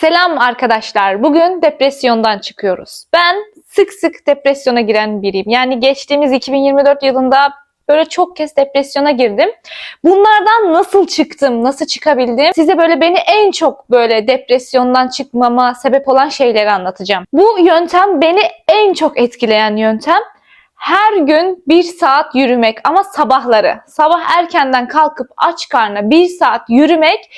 Selam arkadaşlar. Bugün depresyondan çıkıyoruz. Ben sık sık depresyona giren biriyim. Yani geçtiğimiz 2024 yılında böyle çok kez depresyona girdim. Bunlardan nasıl çıktım, nasıl çıkabildim? Size böyle beni en çok böyle depresyondan çıkmama sebep olan şeyleri anlatacağım. Bu yöntem beni en çok etkileyen yöntem. Her gün bir saat yürümek ama sabahları. Sabah erkenden kalkıp aç karnına bir saat yürümek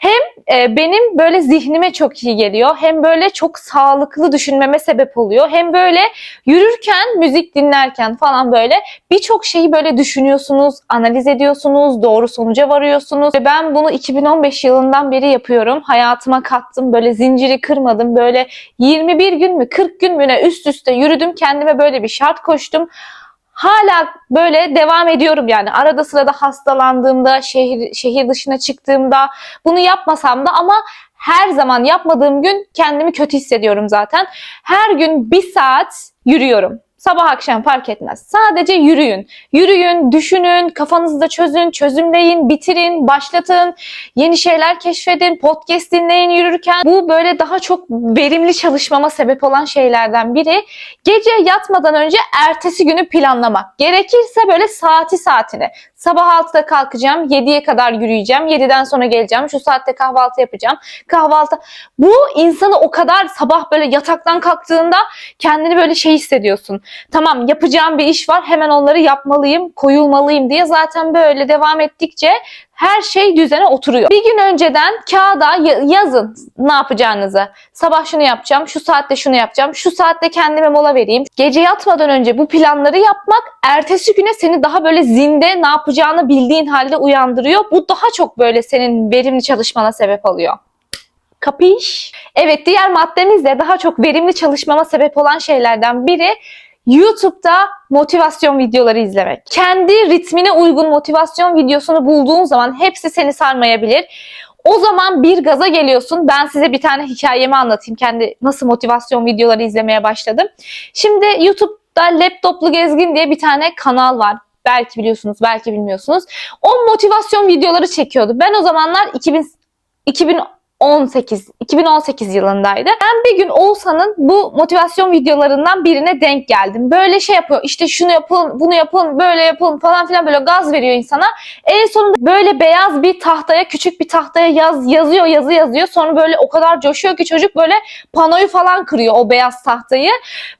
hem e, benim böyle zihnime çok iyi geliyor hem böyle çok sağlıklı düşünmeme sebep oluyor. Hem böyle yürürken, müzik dinlerken falan böyle birçok şeyi böyle düşünüyorsunuz, analiz ediyorsunuz, doğru sonuca varıyorsunuz. Ve ben bunu 2015 yılından beri yapıyorum. Hayatıma kattım, böyle zinciri kırmadım. Böyle 21 gün mü, 40 gün mü ne üst üste yürüdüm. Kendime böyle bir şart koştum. Hala böyle devam ediyorum yani. Arada sırada hastalandığımda, şehir, şehir dışına çıktığımda bunu yapmasam da ama her zaman yapmadığım gün kendimi kötü hissediyorum zaten. Her gün bir saat yürüyorum. Sabah akşam fark etmez. Sadece yürüyün. Yürüyün, düşünün, kafanızda çözün, çözümleyin, bitirin, başlatın. Yeni şeyler keşfedin, podcast dinleyin yürürken. Bu böyle daha çok verimli çalışmama sebep olan şeylerden biri. Gece yatmadan önce ertesi günü planlamak. Gerekirse böyle saati saatine. Sabah 6'da kalkacağım, 7'ye kadar yürüyeceğim, 7'den sonra geleceğim, şu saatte kahvaltı yapacağım. Kahvaltı. Bu insanı o kadar sabah böyle yataktan kalktığında kendini böyle şey hissediyorsun. Tamam yapacağım bir iş var, hemen onları yapmalıyım, koyulmalıyım diye zaten böyle devam ettikçe her şey düzene oturuyor. Bir gün önceden kağıda ya- yazın ne yapacağınızı. Sabah şunu yapacağım, şu saatte şunu yapacağım, şu saatte kendime mola vereyim. Gece yatmadan önce bu planları yapmak ertesi güne seni daha böyle zinde ne yapacağını bildiğin halde uyandırıyor. Bu daha çok böyle senin verimli çalışmana sebep oluyor. Kapiş? Evet diğer maddemiz de daha çok verimli çalışmama sebep olan şeylerden biri YouTube'da motivasyon videoları izlemek. Kendi ritmine uygun motivasyon videosunu bulduğun zaman hepsi seni sarmayabilir. O zaman bir gaza geliyorsun. Ben size bir tane hikayemi anlatayım. Kendi nasıl motivasyon videoları izlemeye başladım. Şimdi YouTube'da Laptoplu Gezgin diye bir tane kanal var. Belki biliyorsunuz, belki bilmiyorsunuz. O motivasyon videoları çekiyordu. Ben o zamanlar 2000 2018 2018 yılındaydı. Ben bir gün Oğuzhan'ın bu motivasyon videolarından birine denk geldim. Böyle şey yapıyor. işte şunu yapın, bunu yapın, böyle yapın falan filan böyle gaz veriyor insana. En sonunda böyle beyaz bir tahtaya, küçük bir tahtaya yaz yazıyor, yazı yazıyor. Sonra böyle o kadar coşuyor ki çocuk böyle panoyu falan kırıyor o beyaz tahtayı.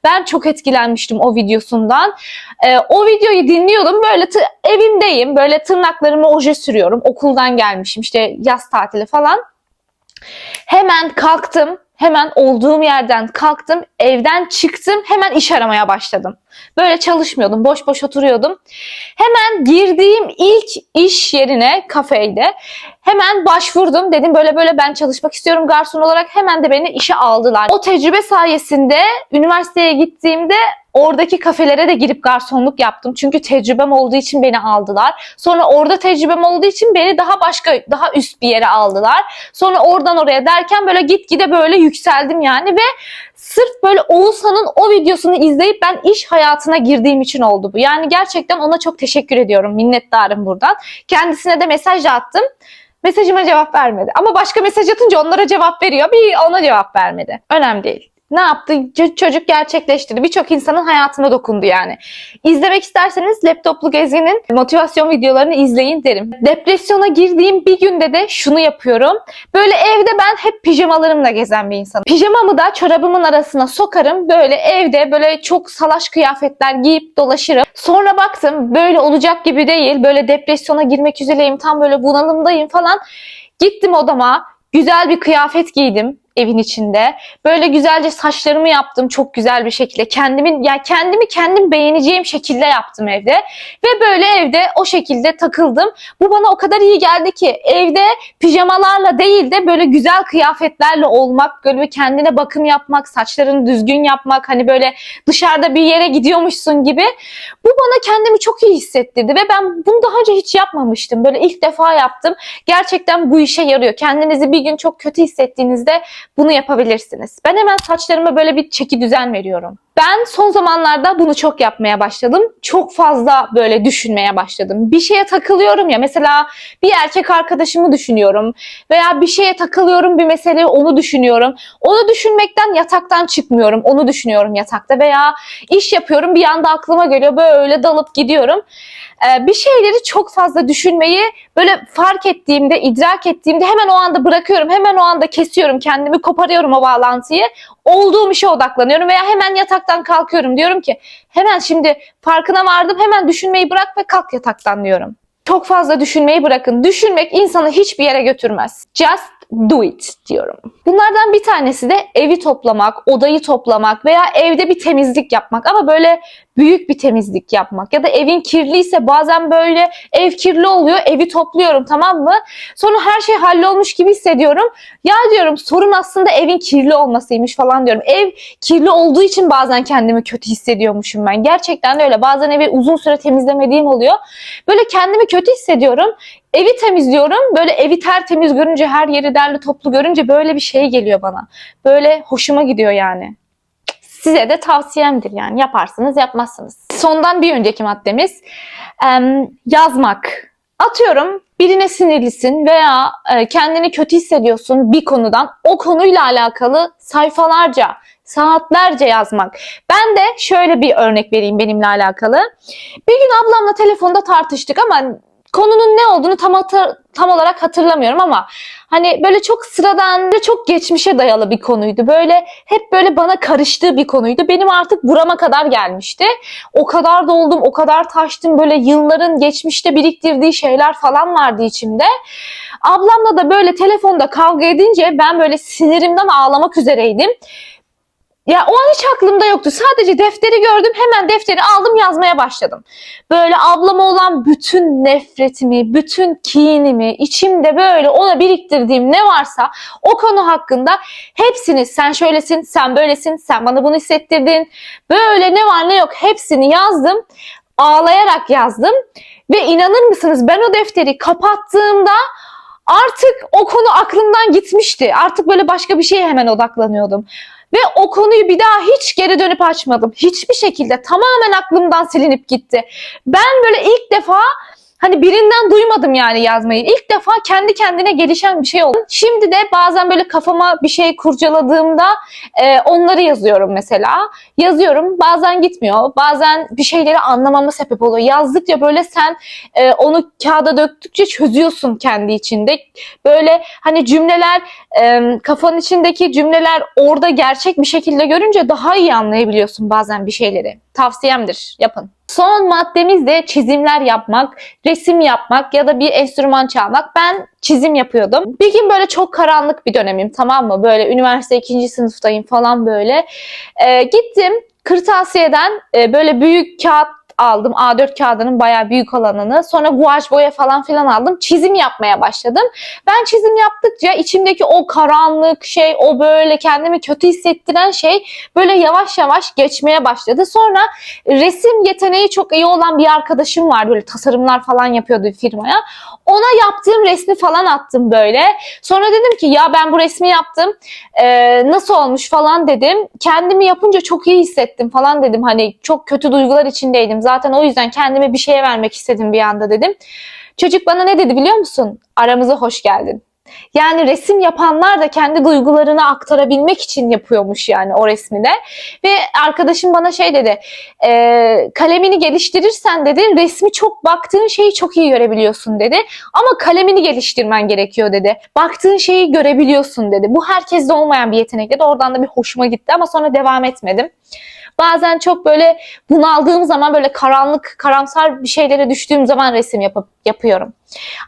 Ben çok etkilenmiştim o videosundan. Ee, o videoyu dinliyordum. Böyle evimdeyim. Böyle tırnaklarıma oje sürüyorum. Okuldan gelmişim. işte yaz tatili falan. Hemen kalktım. Hemen olduğum yerden kalktım. Evden çıktım. Hemen iş aramaya başladım. Böyle çalışmıyordum. Boş boş oturuyordum. Hemen girdiğim ilk iş yerine kafeyde hemen başvurdum. Dedim böyle böyle ben çalışmak istiyorum garson olarak. Hemen de beni işe aldılar. O tecrübe sayesinde üniversiteye gittiğimde oradaki kafelere de girip garsonluk yaptım. Çünkü tecrübem olduğu için beni aldılar. Sonra orada tecrübem olduğu için beni daha başka, daha üst bir yere aldılar. Sonra oradan oraya derken böyle gitgide böyle yükseldim yani ve sırf böyle Oğuzhan'ın o videosunu izleyip ben iş hayatına girdiğim için oldu bu. Yani gerçekten ona çok teşekkür ediyorum. Minnettarım buradan. Kendisine de mesaj attım. Mesajıma cevap vermedi. Ama başka mesaj atınca onlara cevap veriyor. Bir ona cevap vermedi. Önemli değil. Ne yaptı? Çocuk gerçekleştirdi. Birçok insanın hayatına dokundu yani. İzlemek isterseniz Laptoplu Gezgin'in motivasyon videolarını izleyin derim. Depresyona girdiğim bir günde de şunu yapıyorum. Böyle evde ben hep pijamalarımla gezen bir insanım. Pijamamı da çorabımın arasına sokarım. Böyle evde böyle çok salaş kıyafetler giyip dolaşırım. Sonra baktım böyle olacak gibi değil. Böyle depresyona girmek üzereyim. Tam böyle bunalımdayım falan. Gittim odama. Güzel bir kıyafet giydim evin içinde. Böyle güzelce saçlarımı yaptım çok güzel bir şekilde. Kendimin ya kendimi kendim beğeneceğim şekilde yaptım evde. Ve böyle evde o şekilde takıldım. Bu bana o kadar iyi geldi ki evde pijamalarla değil de böyle güzel kıyafetlerle olmak, böyle kendine bakım yapmak, saçlarını düzgün yapmak, hani böyle dışarıda bir yere gidiyormuşsun gibi. Bu bana kendimi çok iyi hissettirdi ve ben bunu daha önce hiç yapmamıştım. Böyle ilk defa yaptım. Gerçekten bu işe yarıyor. Kendinizi bir gün çok kötü hissettiğinizde bunu yapabilirsiniz. Ben hemen saçlarıma böyle bir çeki düzen veriyorum. Ben son zamanlarda bunu çok yapmaya başladım. Çok fazla böyle düşünmeye başladım. Bir şeye takılıyorum ya mesela bir erkek arkadaşımı düşünüyorum veya bir şeye takılıyorum bir mesele onu düşünüyorum. Onu düşünmekten yataktan çıkmıyorum. Onu düşünüyorum yatakta veya iş yapıyorum bir anda aklıma geliyor böyle dalıp gidiyorum. Ee, bir şeyleri çok fazla düşünmeyi böyle fark ettiğimde, idrak ettiğimde hemen o anda bırakıyorum. Hemen o anda kesiyorum kendimi, koparıyorum o bağlantıyı. Olduğum işe odaklanıyorum veya hemen yataktan kalkıyorum. Diyorum ki hemen şimdi farkına vardım hemen düşünmeyi bırak ve kalk yataktan diyorum. Çok fazla düşünmeyi bırakın. Düşünmek insanı hiçbir yere götürmez. Just do it diyorum. Bunlardan bir tanesi de evi toplamak, odayı toplamak veya evde bir temizlik yapmak ama böyle büyük bir temizlik yapmak ya da evin kirliyse bazen böyle ev kirli oluyor evi topluyorum tamam mı? Sonra her şey hallolmuş gibi hissediyorum. Ya diyorum sorun aslında evin kirli olmasıymış falan diyorum. Ev kirli olduğu için bazen kendimi kötü hissediyormuşum ben. Gerçekten de öyle. Bazen evi uzun süre temizlemediğim oluyor. Böyle kendimi kötü hissediyorum. Evi temizliyorum. Böyle evi tertemiz görünce, her yeri derli toplu görünce böyle bir şey geliyor bana. Böyle hoşuma gidiyor yani. Size de tavsiyemdir yani. Yaparsınız, yapmazsınız. Sondan bir önceki maddemiz em, yazmak. Atıyorum birine sinirlisin veya e, kendini kötü hissediyorsun bir konudan. O konuyla alakalı sayfalarca, saatlerce yazmak. Ben de şöyle bir örnek vereyim benimle alakalı. Bir gün ablamla telefonda tartıştık ama konunun ne olduğunu tam hatır- tam olarak hatırlamıyorum ama hani böyle çok sıradan ve çok geçmişe dayalı bir konuydu. Böyle hep böyle bana karıştığı bir konuydu. Benim artık burama kadar gelmişti. O kadar doldum, o kadar taştım. Böyle yılların geçmişte biriktirdiği şeyler falan vardı içimde. Ablamla da böyle telefonda kavga edince ben böyle sinirimden ağlamak üzereydim. Ya o an hiç aklımda yoktu. Sadece defteri gördüm. Hemen defteri aldım yazmaya başladım. Böyle ablama olan bütün nefretimi, bütün kinimi, içimde böyle ona biriktirdiğim ne varsa o konu hakkında hepsini sen şöylesin, sen böylesin, sen bana bunu hissettirdin. Böyle ne var ne yok hepsini yazdım. Ağlayarak yazdım. Ve inanır mısınız ben o defteri kapattığımda artık o konu aklımdan gitmişti. Artık böyle başka bir şeye hemen odaklanıyordum. Ve o konuyu bir daha hiç geri dönüp açmadım. Hiçbir şekilde tamamen aklımdan silinip gitti. Ben böyle ilk defa hani birinden duymadım yani yazmayı. İlk defa kendi kendine gelişen bir şey oldu. Şimdi de bazen böyle kafama bir şey kurcaladığımda e, onları yazıyorum mesela. Yazıyorum bazen gitmiyor. Bazen bir şeyleri anlamama sebep oluyor. Yazdıkça böyle sen e, onu kağıda döktükçe çözüyorsun kendi içinde. Böyle hani cümleler e, kafanın içindeki cümleler orada gerçek bir şekilde görünce daha iyi anlayabiliyorsun bazen bir şeyleri. Tavsiyemdir yapın. Son maddemiz de çizimler yapmak, resim yapmak ya da bir enstrüman çalmak. Ben çizim yapıyordum. Bir gün böyle çok karanlık bir dönemim tamam mı? Böyle üniversite ikinci sınıftayım falan böyle. Ee, gittim kırtasiyeden e, böyle büyük kağıt aldım. A4 kağıdının bayağı büyük olanını. Sonra guaj boya falan filan aldım. Çizim yapmaya başladım. Ben çizim yaptıkça içimdeki o karanlık şey, o böyle kendimi kötü hissettiren şey böyle yavaş yavaş geçmeye başladı. Sonra resim yeteneği çok iyi olan bir arkadaşım var. Böyle tasarımlar falan yapıyordu bir firmaya. Ona yaptığım resmi falan attım böyle. Sonra dedim ki ya ben bu resmi yaptım. Ee, nasıl olmuş falan dedim. Kendimi yapınca çok iyi hissettim falan dedim. Hani çok kötü duygular içindeydim. Zaten o yüzden kendime bir şeye vermek istedim bir anda dedim. Çocuk bana ne dedi biliyor musun? Aramıza hoş geldin. Yani resim yapanlar da kendi duygularını aktarabilmek için yapıyormuş yani o resmi de. Ve arkadaşım bana şey dedi, e, kalemini geliştirirsen dedi resmi çok baktığın şeyi çok iyi görebiliyorsun dedi. Ama kalemini geliştirmen gerekiyor dedi. Baktığın şeyi görebiliyorsun dedi. Bu herkeste olmayan bir yetenek dedi. Oradan da bir hoşuma gitti ama sonra devam etmedim. Bazen çok böyle bunaldığım zaman böyle karanlık, karamsar bir şeylere düştüğüm zaman resim yapıp yapıyorum.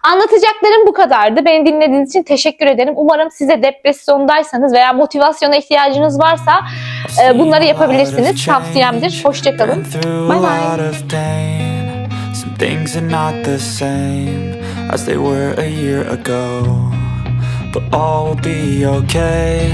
Anlatacaklarım bu kadardı. Beni dinlediğiniz için teşekkür ederim. Umarım size depresyondaysanız veya motivasyona ihtiyacınız varsa e, bunları yapabilirsiniz. Tavsiyemdir. Hoşçakalın. Bye bye. But all will be okay.